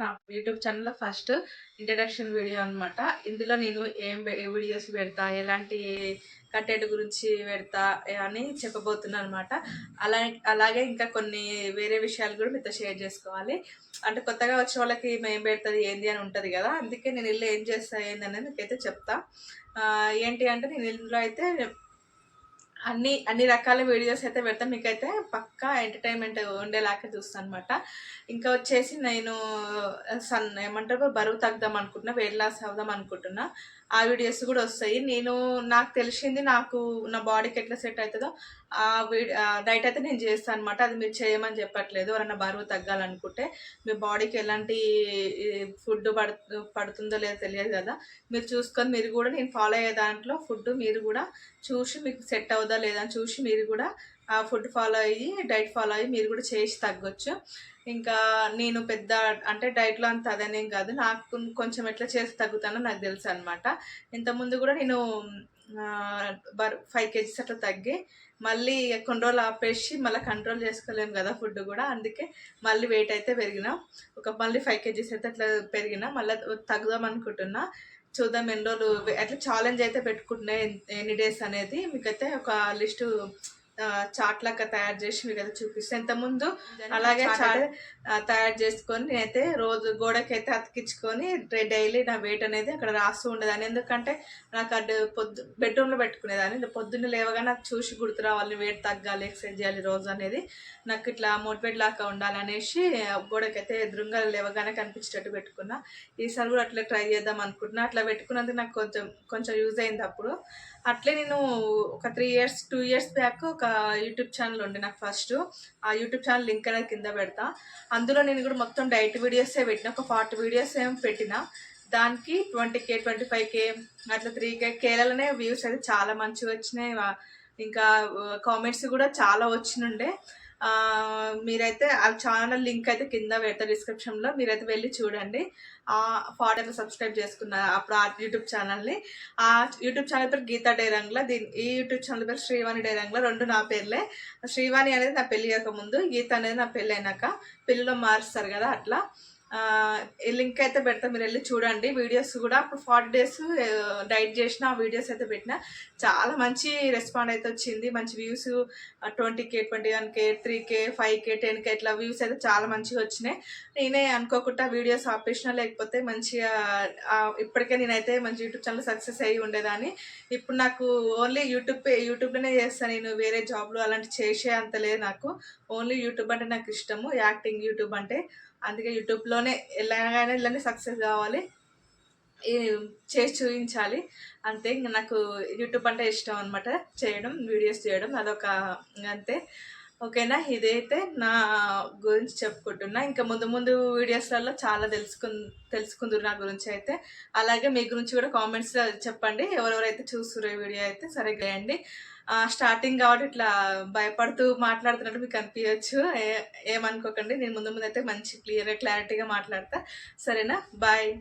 నా యూట్యూబ్ ఛానల్లో first introduction video అనమాట ఇందులో నేను ఏం వీడియోస్ పెడతా ఎలాంటి కంటెంట్ గురించి పెడతా అని చెప్పబోతున్నాను అనమాట అలా అలాగే ఇంకా కొన్ని వేరే విషయాలు కూడా మీతో షేర్ చేసుకోవాలి. అంటే కొత్తగా వచ్చే వాళ్ళకి ఏం పెడుతుంది ఏంది అని ఉంటుంది కదా అందుకే నేను ఇల్లు ఏం చేస్తా ఏంది అనేది మీకైతే చెప్తా. ఏంటి అంటే నేను ఇందులో అయితే అన్ని అన్ని రకాల వీడియోస్ అయితే పెడతా. మీకైతే పక్కా ఎంటర్టైన్మెంట్ ఉండేలాగా చూస్తాను అనమాట ఇంకా వచ్చేసి నేను సన్ ఏమంటారు బరువు తగ్గుదాం అనుకుంటున్నా వెయిట్ లాస్ అవుదాం అనుకుంటున్నా. ఆ వీడియోస్ కూడా వస్తాయి. నేను నాకు తెలిసింది నాకు నా బాడీకి ఎట్లా సెట్ అవుతుందో ఆ డైట్ అయితే నేను చేస్తాను అనమాట అది మీరు చేయమని చెప్పట్లేదు. ఎవరైనా బరువు తగ్గాలనుకుంటే మీ బాడీకి ఎలాంటి ఫుడ్ పడు పడుతుందో లేదో తెలియదు కదా. మీరు చూసుకొని మీరు కూడా నేను ఫాలో అయ్యే దాంట్లో ఫుడ్ మీరు కూడా చూసి మీకు సెట్ అవుతుంది అవుదా లేదా అని చూసి మీరు కూడా ఆ ఫుడ్ ఫాలో అయ్యి డైట్ ఫాలో అయ్యి మీరు కూడా చేసి తగ్గొచ్చు. ఇంకా నేను పెద్ద అంటే డైట్లో అంత అదనేం కాదు. నాకు కొంచెం ఎట్లా చేసి తగ్గుతానో నాకు తెలుసు అనమాట ఇంతకుముందు కూడా నేను బర్ ఫైవ్ కేజీస్ అట్లా తగ్గి మళ్ళీ కొన్ని రోజులు ఆపేసి మళ్ళీ కంట్రోల్ చేసుకోలేము కదా ఫుడ్ కూడా. అందుకే మళ్ళీ వెయిట్ అయితే పెరిగినా ఒక మళ్ళీ ఫైవ్ కేజీస్ అయితే అట్లా పెరిగినా మళ్ళీ తగ్గుదాం అనుకుంటున్నా. చూద్దాం ఎన్ని రోజులు అట్లా ఛాలెంజ్ అయితే పెట్టుకుంటున్నాయి ఎన్ని డేస్ అనేది. మీకైతే ఒక లిస్టు చాట్ లాగా తయారు చేసి మీకు అయితే చూపిస్తాను ఇంతకుముందు అలాగే చాట్ తయారు చేసుకొని నేనైతే రోజు గోడకి అయితే అతికించుకొని డైలీ నా వెయిట్ అనేది అక్కడ రాస్తూ ఉండేదాన్ని. ఎందుకంటే నాకు అటు పొద్దు బెడ్రూమ్లో పెట్టుకునేదాన్ని. పొద్దున్న లేవగా నాకు చూసి గుర్తు రావాలి వెయిట్ తగ్గాలి ఎక్సర్సైజ్ చేయాలి రోజు అనేది. నాకు ఇట్లా మోటివేట్ లాగా ఉండాలి అనేసి గోడకి అయితే ఎదురుగా లేవగానే కనిపించేటట్టు పెట్టుకున్నా. ఈసారి కూడా అట్లా ట్రై చేద్దాం అనుకుంటున్నా. అట్లా పెట్టుకున్నందుకు నాకు కొంచెం కొంచెం యూజ్ అయింది అప్పుడు. అట్లే నేను ఒక three years two years back ఒక యూట్యూబ్ ఛానల్ ఉండే నాకు ఫస్ట్ ఆ యూట్యూబ్ ఛానల్ లింక్ అనేది కింద పెడతా. అందులో నేను కూడా మొత్తం డైట్ వీడియోసే పెట్టిన ఒక ఫార్టీ వీడియోస్ ఏం పెట్టిన దానికి twenty K twenty five K అట్లా త్రీ కే కేలలోనే వ్యూస్ అయితే చాలా మంచిగా వచ్చినాయి. ఇంకా కామెంట్స్ కూడా చాలా వచ్చినుండే. మీరైతే ఆ ఛానల్ లింక్ అయితే కింద పెడతా డిస్క్రిప్షన్లో మీరైతే వెళ్ళి చూడండి. ఆ ఫాదర్ సబ్స్క్రైబ్ చేసుకున్న అప్పుడు ఆ యూట్యూబ్ ఛానల్ని ఆ యూట్యూబ్ ఛానల్ పేరు గీతా డైరంగ్ల. దీని ఈ యూట్యూబ్ ఛానల్ పేరు శ్రీవాణి డైరంగ్ల. రెండు నా పేర్లే. శ్రీవాణి అనేది నా పెళ్ళి ముందు గీత అనేది నా పెళ్ళి అయినాక పెళ్ళిలో మారుస్తారు కదా అట్లా. లింక్ అయితే పెడతా మీరు వెళ్ళి చూడండి. వీడియోస్ కూడా అప్పుడు ఫార్టీ డేస్ డైట్ చేసిన ఆ వీడియోస్ అయితే పెట్టిన. చాలా మంచి రెస్పాండ్ అయితే వచ్చింది. మంచి views twenty K twenty one K three K five K ten K ఇట్లా వ్యూస్ అయితే చాలా మంచిగా వచ్చినాయి. నేనే అనుకోకుండా వీడియోస్ ఆపేసిన లేకపోతే మంచిగా ఇప్పటికే నేనైతే మంచి యూట్యూబ్ ఛానల్ సక్సెస్ అయ్యి ఉండేదాన్ని. ఇప్పుడు నాకు ఓన్లీ యూట్యూబ్ యూట్యూబ్లోనే చేస్తాను నేను. వేరే జాబ్లు అలాంటి చేసే అంత లేదు నాకు. ఓన్లీ యూట్యూబ్ అంటే నాకు ఇష్టము. యాక్టింగ్ యూట్యూబ్ అంటే అందుకే యూట్యూబ్లోనే ఎలాగైనా ఇలానే సక్సెస్ కావాలి. చేసి చూపించాలి. అంతే ఇంకా నాకు యూట్యూబ్ అంటే ఇష్టం అనమాట చేయడం వీడియోస్ చేయడం అదొక అంతే. ఓకేనా? ఇదైతే నా గురించి చెప్పుకుంటున్నా. ఇంకా ముందు ముందు వీడియోస్లలో చాలా తెలుసుకు తెలుసుకుందరు నా గురించి అయితే. అలాగే మీ గురించి కూడా కామెంట్స్ చెప్పండి. ఎవరెవరైతే చూస్తున్నారు ఈ వీడియో అయితే సరే అండి స్టార్టింగ్ కాబట్టి ఇట్లా భయపడుతూ మాట్లాడుతున్నట్టు మీకు అనిపించచ్చు ఏ- ఏమనుకోకండి. నేను ముందు ముందు అయితే మంచి క్లియర్గా క్లారిటీగా మాట్లాడతా. సరేనా? బాయ్.